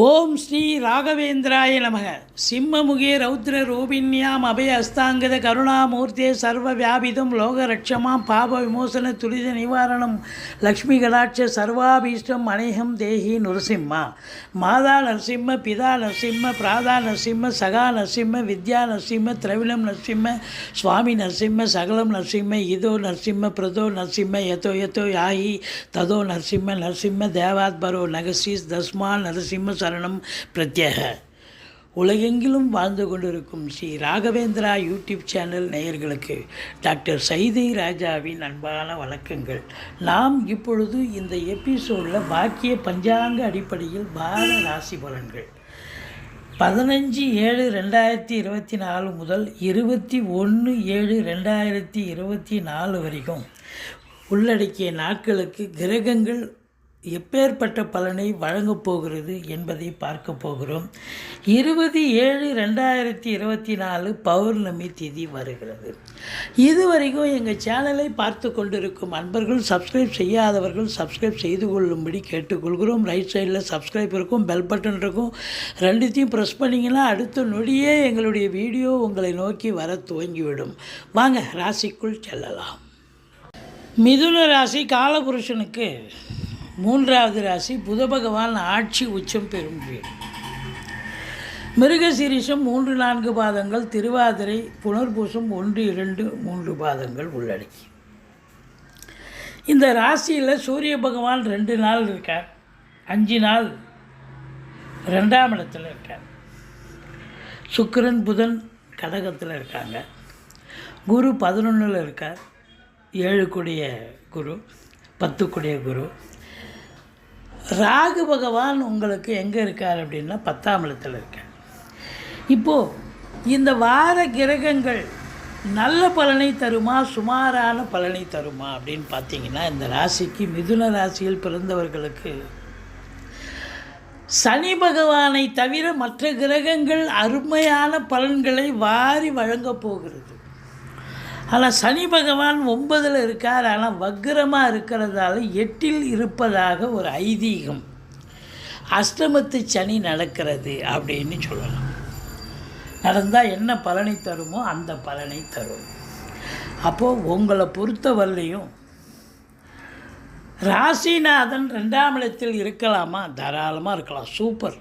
ஓம் ஸ்ரீ ராகவேந்திராய நமக. சிம்மமுகே ரௌத்ர ரூபின்யாம் அபய அஸ்தாங்கத கருணாமூர்த்தே சர்வ வியாபிதம் லோகரட்சமாம் பாப விமோசன துரித நிவாரணம் லக்ஷ்மி கடாட்ச சர்வாபீஷ்டம் அநேகம் தேகி நுரசிம்மா. மாதா நரசிம்ம பிதா நரசிம்ம பிராதா நரசிம்ம சகா நரசிம்ம வித்யா நரசிம்ம திரவிணம் நரசிம்ம சுவாமி நரசிம்ம சகலம் நரசிம்ம இதோ நரசிம்ம பிரதோ நரசிம்ம எதோ எதோ யாகி ததோ நரசிம்ம நரசிம்ம தேவாத்பரோ நகசீஸ் தஸ்மா நரசிம்ம சரணம் பிரத்யேக. உலகெங்கிலும் வாழ்ந்து கொண்டிருக்கும் ஸ்ரீ ராகவேந்திரா யூடியூப் சேனல் நேயர்களுக்கு டாக்டர் சைதை ராஜாவின் அன்பான வணக்கங்கள். நாம் இப்பொழுது இந்த எபிசோடில் பாக்கிய பஞ்சாங்க அடிப்படையில் பார ராசி பலன்கள். பதினஞ்சு ஏழு ரெண்டாயிரத்தி இருபத்தி நாலு முதல் இருபத்தி ஒன்று ஏழு ரெண்டாயிரத்தி இருபத்தி நாலு வரைக்கும் உள்ளடக்கிய நாட்களுக்கு கிரகங்கள் எப்பேற்பட்ட பலனை வழங்கப் போகிறது என்பதை பார்க்க போகிறோம். இருபது ஏழு ரெண்டாயிரத்தி இருபத்தி நாலு பௌர்ணமி திதி வருகிறது. இதுவரைக்கும் எங்கள் சேனலை பார்த்து கொண்டிருக்கும் அன்பர்கள் சப்ஸ்கிரைப் செய்யாதவர்கள் சப்ஸ்கிரைப் செய்து கொள்ளும்படி கேட்டுக்கொள்கிறோம். ரைட் சைடில் சப்ஸ்கிரைப் இருக்கும் பெல் பட்டன் இருக்கும். ரெண்டுத்தையும் ப்ரெஸ் பண்ணிங்கன்னா அடுத்த நொடியே எங்களுடைய வீடியோ உங்களை நோக்கி வர துவங்கிவிடும். வாங்க ராசிக்குள் செல்லலாம். மிதுன ராசி காலபுருஷனுக்கு மூன்றாவது ராசி புத பகவான் ஆட்சி உச்சம் பெறும் வீடு. மிருகசீரிஷம் மூன்று நான்கு பாதங்கள் திருவாதிரை புனர்பூசம் ஒன்று இரண்டு மூன்று பாதங்கள் உள்ளடக்கி. இந்த ராசியில் சூரிய பகவான் ரெண்டு நாள் இருக்கார். அஞ்சு நாள் ரெண்டாம் இடத்துல இருக்கார். சுக்கரன் புதன் கடகத்தில் இருக்காங்க. குரு பதினொன்றில் இருக்கார். ஏழு கூடிய குரு பத்து கூடிய குரு. ராகு பகவான் உங்களுக்கு எங்கே இருக்கார் அப்படின்னா பத்தாம் இடத்துல இருக்கார். இப்போது இந்த வார கிரகங்கள் நல்ல பலனை தருமா சுமாரான பலனை தருமா அப்படின்னு பார்த்தீங்கன்னா இந்த ராசிக்கு மிதுன ராசியில் பிறந்தவர்களுக்கு சனி பகவானை தவிர மற்ற கிரகங்கள் அருமையான பலன்களை வாரி வழங்கப் போகிறது. ஆனால் சனி பகவான் ஒன்பதில் இருக்கார். ஆனால் வக்ரமாக இருக்கிறதால எட்டில் இருப்பதாக ஒரு ஐதீகம். அஷ்டமத்து சனி நடக்கிறது அப்படின்னு சொல்லலாம். நடந்தால் என்ன பலனை தருமோ அந்த பலனை தரும். அப்போது உங்களை பொறுத்தவரையிலையும் ராசிநாதன் ரெண்டாம் இடத்தில் இருக்கலாமா? தாராளமாக இருக்கலாம். சூப்பர்.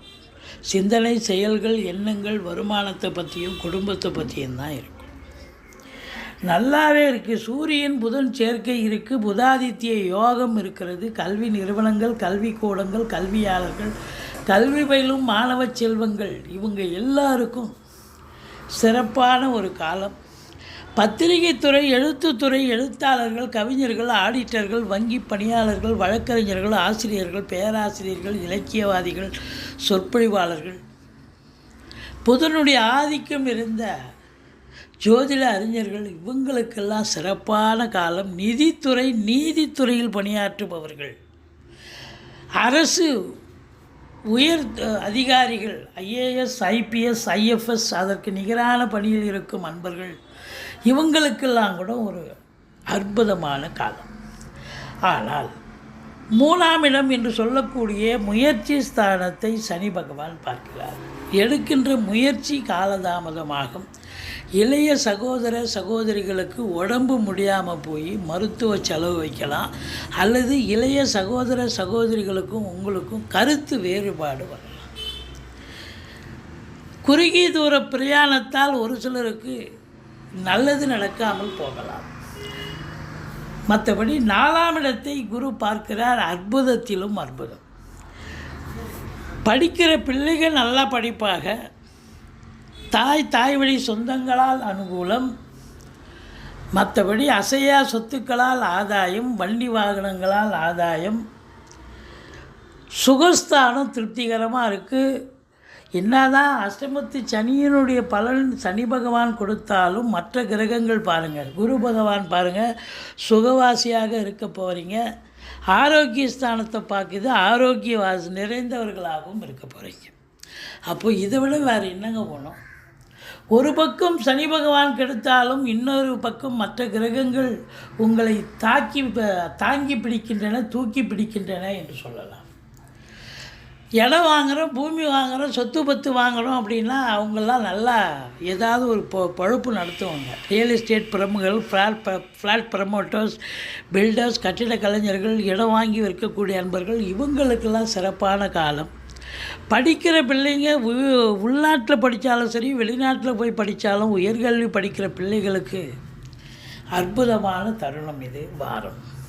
சிந்தனை செயல்கள் எண்ணங்கள் வருமானத்தை பற்றியும் குடும்பத்தை பற்றியும் தான் இருக்கும். நல்லாவே இருக்குது சூரியன் புதன் சேர்க்கை இருக்குது புதாதித்ய யோகம் இருக்கிறது. கல்வி நிறுவனங்கள் கல்வி கூடங்கள் கல்வியாளர்கள் கல்வி பயிலும் மாணவ செல்வங்கள் இவங்க எல்லாருக்கும் சிறப்பான ஒரு காலம். பத்திரிகைத்துறை எழுத்துத்துறை எழுத்தாளர்கள் கவிஞர்கள் ஆடிட்டர்கள் வங்கி பணியாளர்கள் வழக்கறிஞர்கள் ஆசிரியர்கள் பேராசிரியர்கள் இலக்கியவாதிகள் சொற்பொழிவாளர்கள். புதனுடைய ஆதிக்கம் இருந்த ஜோதிட அறிஞர்கள் இவங்களுக்கெல்லாம் சிறப்பான காலம் நிதித்துறை நீதித்துறையில் பணியாற்றுபவர்கள். அரசு உயர் அதிகாரிகள் ஐஏஎஸ் ஐபிஎஸ் ஐஎஃப்எஸ் அதற்கு நிகரான பணியில் இருக்கும் அன்பர்கள். இவங்களுக்கெல்லாம் கூட ஒரு அற்புதமான காலம். ஆனால் மூணாமிடம் என்று சொல்லக்கூடிய முயற்சி ஸ்தானத்தை சனி பகவான் பார்க்கிறார். எடுக்கின்ற முயற்சி காலதாமதமாகும். இளைய சகோதர சகோதரிகளுக்கு உடம்பு முடியாமல் போய் மருத்துவ செலவு வைக்கலாம். அல்லது இளைய சகோதர சகோதரிகளுக்கும் உங்களுக்கும் கருத்து வேறுபாடு வரலாம். குறுகிய தூர பிரயாணத்தால் ஒரு சிலருக்கு நல்லது நடக்காமல் போகலாம். மற்றபடி நாலாம் இடத்தை குரு பார்க்கிறார் அற்புதத்திலும் அற்புதம். படிக்கிற பிள்ளைகள் நல்லா படிப்பாக. தாய் தாய் வழி சொந்தங்களால் அனுகூலம். மற்றபடி அசையா சொத்துக்களால் ஆதாயம் வண்டி வாகனங்களால் ஆதாயம். சுகஸ்தானம் திருப்திகரமாக இருக்குது என்னதான் அஷ்டமத்து சனியினுடைய பலன் சனி பகவான் கொடுத்தாலும் மற்ற கிரகங்கள் பாருங்கள் குரு பகவான் பாருங்கள் சுகவாசியாக இருக்க போகிறீங்க ஆரோக்கிய ஸ்தானத்தை பார்க்குது ஆரோக்கிய வாசி நிறைந்தவர்களாகவும் இருக்க போகிறீங்க அப்போது இதை விட வேறு என்னங்க போனோம் ஒரு பக்கம் சனி பகவான் கெடுத்தாலும் இன்னொரு பக்கம் மற்ற கிரகங்கள் உங்களை தாக்கி தாங்கி பிடிக்கின்றன தூக்கி பிடிக்கின்றன என்று சொல்லலாம். இடம் வாங்குகிறோம் பூமி வாங்குகிறோம் சொத்து பத்து வாங்குகிறோம் அப்படின்னா அவங்கெல்லாம் நல்லா ஏதாவது ஒரு பொ பழுப்பு நடத்துவாங்க. ரியல் எஸ்டேட் பிரமுகள் ஃப்ளாட் ஃப்ளாட் ப்ரமோட்டர்ஸ் பில்டர்ஸ் கட்டிட கலைஞர்கள் இடம் வாங்கி விற்கக்கூடிய அன்பர்கள் இவங்களுக்கெல்லாம் சிறப்பான காலம். படிக்கிற பிள்ளைங்க உ- உள்நாட்டில் படித்தாலும் சரி வெளிநாட்டில் போய் படித்தாலும் உயர்கல்வி படிக்கிற பிள்ளைகளுக்கு அற்புதமான தருணம் இது வாரம்.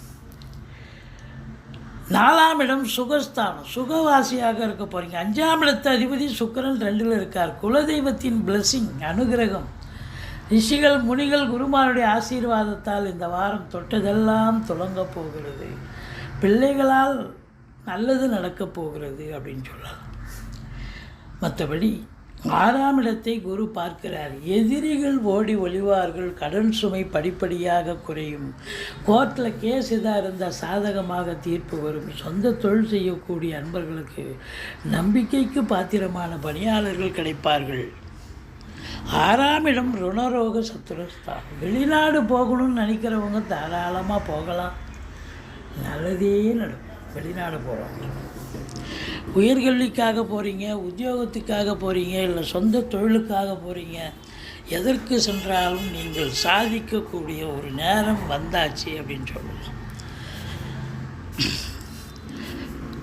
நாலாம் இடம் சுகஸ்தானம். சுகவாசியாக இருக்க போகிறீங்க அஞ்சாம் இடத்து அதிபதி சுக்கிரன் ரெண்டில் இருக்கார். குலதெய்வத்தின் blessing அனுகிரகம். ரிஷிகள் முனிகள் குருமாருடைய ஆசீர்வாதத்தால் இந்த வாரம் தொட்டதெல்லாம் துலங்க போகிறது. பிள்ளைகளால் நல்லது நடக்கப் போகிறது அப்படின்னு சொல்லலாம். மற்றபடி ஆறாம் இடத்தை குரு பார்க்கிறார். எதிரிகள் ஓடி ஒளிவார்கள் கடன் சுமை படிப்படியாக குறையும். கோர்ட்டில் கேஸ் இதாக இருந்தால் சாதகமாக தீர்ப்பு வரும். சொந்த தொழில் செய்யக்கூடிய அன்பர்களுக்கு நம்பிக்கைக்கு பாத்திரமான பணியாளர்கள் கிடைப்பார்கள். ஆறாம் இடம் ருணரோக சத்துரஸ்தான் வெளிநாடு போகணும்னு நினைக்கிறவங்க தாராளமாக போகலாம். நல்லதே நடக்கும். வெளிநாடு போகிறவங்க உயர்கல்விக்காக போகிறீங்க உத்தியோகத்துக்காக போகிறீங்க இல்லை சொந்த தொழிலுக்காக போகிறீங்க எதற்கு சென்றாலும் நீங்கள் சாதிக்கக்கூடிய ஒரு நேரம் வந்தாச்சு அப்படின்னு சொல்லலாம்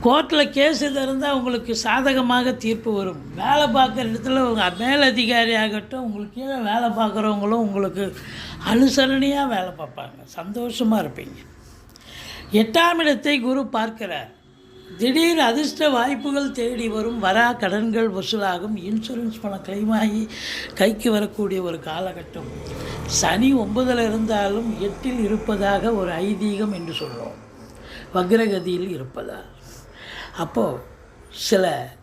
கோர்ட்டில் கேஸ் எது இருந்தால் உங்களுக்கு சாதகமாக தீர்ப்பு வரும். வேலை பார்க்குற இடத்துல உங்கள் மேலதிகாரி ஆகட்டும் உங்களுக்கு கீழே வேலை பார்க்குறவங்களும் உங்களுக்கு அனுசரணையாக வேலை பார்ப்பாங்க. சந்தோஷமாக இருப்பீங்க. எட்டாம் இடத்தை குரு பார்க்கிறார். திடீர் அதிர்ஷ்ட வாய்ப்புகள் தேடி வரும் வரா கடன்கள் வசூலாகும். இன்சூரன்ஸ் பணம் கிளைமாகி ஆகி கைக்கு வரக்கூடிய ஒரு காலகட்டம். சனி ஒன்பதில் இருந்தாலும் எட்டில் இருப்பதாக ஒரு ஐதீகம் என்று சொல்லுவோம் வக்ரகதியில் இருப்பதால். அப்போது சில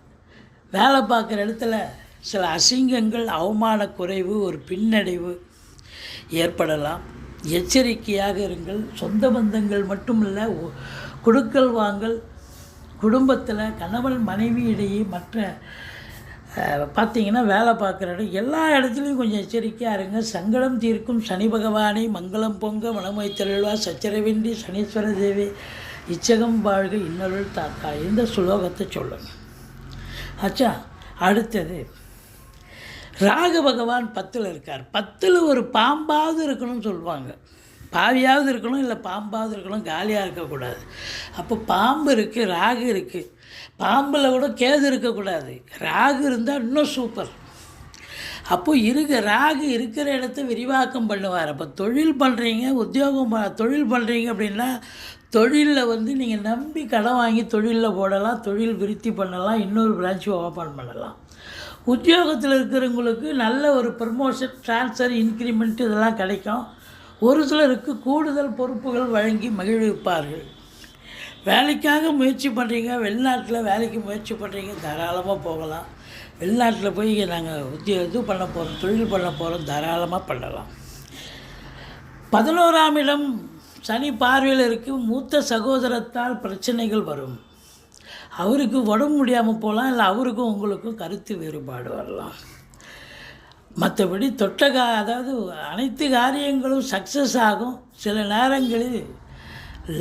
வேலை பார்க்குற இடத்துல சில அசிங்கங்கள் அவமான குறைவு ஒரு பின்னடைவு ஏற்படலாம். எச்சரிக்கையாக இருங்கள். சொந்த பந்தங்கள் மட்டுமல்ல கொடுக்கல் வாங்கல் குடும்பத்தில் கணவன் மனைவி இடையே மற்ற பார்த்தீங்கன்னா வேலை பார்க்குற இடம் எல்லா இடத்துலையும் கொஞ்சம் எச்சரிக்கையாக இருங்க. சங்கடம் தீர்க்கும் சனி பகவானை மங்களம் பொங்க மனமை தெளிவா சச்சரவின்றி சனீஸ்வர தேவி இச்சகம் வாழ்க இன்னொருள் தாத்தா இந்த சுலோகத்தை சொல்லுங்க. ஆச்சா அடுத்தது ராகு பகவான் பத்தில் இருக்கார். பத்தில் ஒரு பாம்பாவது இருக்கணும்னு சொல்லுவாங்க. பாவியாவது இருக்கணும் இல்லை பாம்பாவது இருக்கணும் காலியாக இருக்கக்கூடாது. அப்போ பாம்பு இருக்குது ராகு இருக்குது பாம்பில் கூட கேது இருக்கக்கூடாது. ராகு இருந்தால் இன்னும் சூப்பர். அப்போது இருக்க ராகு இருக்கிற இடத்த விரிவாக்கம் பண்ணுவார். அப்போ தொழில் பண்ணுறீங்க உத்தியோகம் தொழில் பண்ணுறீங்க அப்படின்னா தொழிலில் வந்து நீங்கள் நம்பி கடன் வாங்கி தொழிலில் போடலாம் தொழில் விருத்தி பண்ணலாம் இன்னொரு பிரான்ச்சு ஓப்பன் பண்ணலாம். உத்தியோகத்தில் இருக்கிறவங்களுக்கு நல்ல ஒரு ப்ரமோஷன் ட்ரான்ஸ்ஃபர் இன்க்ரிமெண்ட் இதெல்லாம் கிடைக்கும். ஒரு சிலருக்கு கூடுதல் பொறுப்புகள் வழங்கி மகிழ்விப்பார்கள். வேலைக்காக முயற்சி பண்ணுறீங்க வெளிநாட்டில் வேலைக்கு முயற்சி பண்ணுறீங்க தாராளமாக போகலாம். வெளிநாட்டில் போய் நாங்கள் உத்தியோ இது பண்ண போகிறோம் தொழில் பண்ண போகிறோம் தாராளமாக பண்ணலாம். பதினோராம் இடம் சனி பார்வையில் இருக்கும் மூத்த சகோதரத்தால் பிரச்சனைகள் வரும். அவருக்கு உடம்பு முடியாமல் போகலாம் இல்லை அவருக்கும் உங்களுக்கும் கருத்து வேறுபாடு வரலாம். மற்றபடி தொட்டகா அதாவது அனைத்து காரியங்களும் சக்ஸஸ் ஆகும். சில நேரங்களில்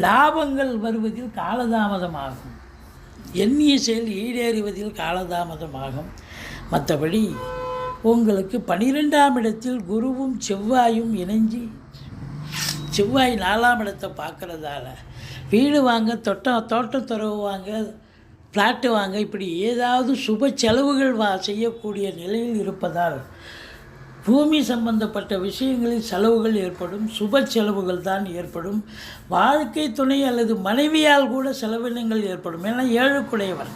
லாபங்கள் வருவதில் காலதாமதமாகும். எண்ணிய செயல் ஈடேறுவதில் காலதாமதமாகும். மற்றபடி உங்களுக்கு பனிரெண்டாம் இடத்தில் குருவும் செவ்வாயும் இணைஞ்சு செவ்வாய் நாலாம் இடத்தை பார்க்குறதால வீடு வாங்க தொட்டம் தோட்டம் துறவு வாங்க ஃப்ளாட்டு வாங்க இப்படி ஏதாவது சுப செலவுகள் வா செய்யக்கூடிய நிலையில் இருப்பதால் பூமி சம்பந்தப்பட்ட விஷயங்களில் செலவுகள் ஏற்படும் சுப செலவுகள் தான் ஏற்படும். வாழ்க்கை துணை அல்லது மனைவியால் கூட செலவினங்கள் ஏற்படும். ஏன்னா ஏழுக்குடையவன்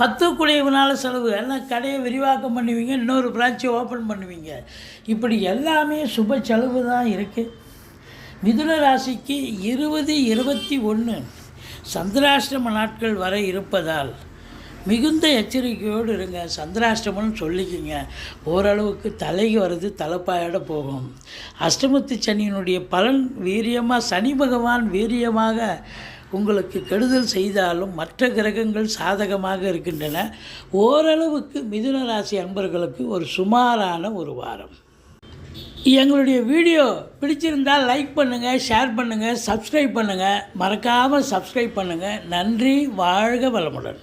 பத்து குடையவனால செலவு. எல்லாம் கடையை விரிவாக்கம் பண்ணுவீங்க இன்னொரு பிரான்ச்சை ஓப்பன் பண்ணுவீங்க. இப்படி எல்லாமே சுப செலவு தான் இருக்குது மிதுன ராசிக்கு இருபது இருபத்தி ஒன்று சந்திராஷ்டம நாட்கள் வரை இருப்பதால் மிகுந்த எச்சரிக்கையோடு இருங்க. சந்திராஷ்டமம்னு சொல்லிக்கிங்க. ஓரளவுக்கு தலைக்கு வர்றது தலைப்பாயோட போகும். அஷ்டமத்து சனியினுடைய பலன் வீரியமாக சனி பகவான் வீரியமாக உங்களுக்கு கெடுதல் செய்தாலும் மற்ற கிரகங்கள் சாதகமாக இருக்கின்றன. ஓரளவுக்கு மிதுன ராசி அன்பர்களுக்கு ஒரு சுமாரான ஒரு வாரம். எங்களுடைய வீடியோ பிடிச்சிருந்தால் லைக் பண்ணுங்கள் ஷேர் பண்ணுங்கள் சப்ஸ்கிரைப் பண்ணுங்கள் மறக்காமல் சப்ஸ்கிரைப் பண்ணுங்கள் நன்றி வாழ்க வளமுடன்.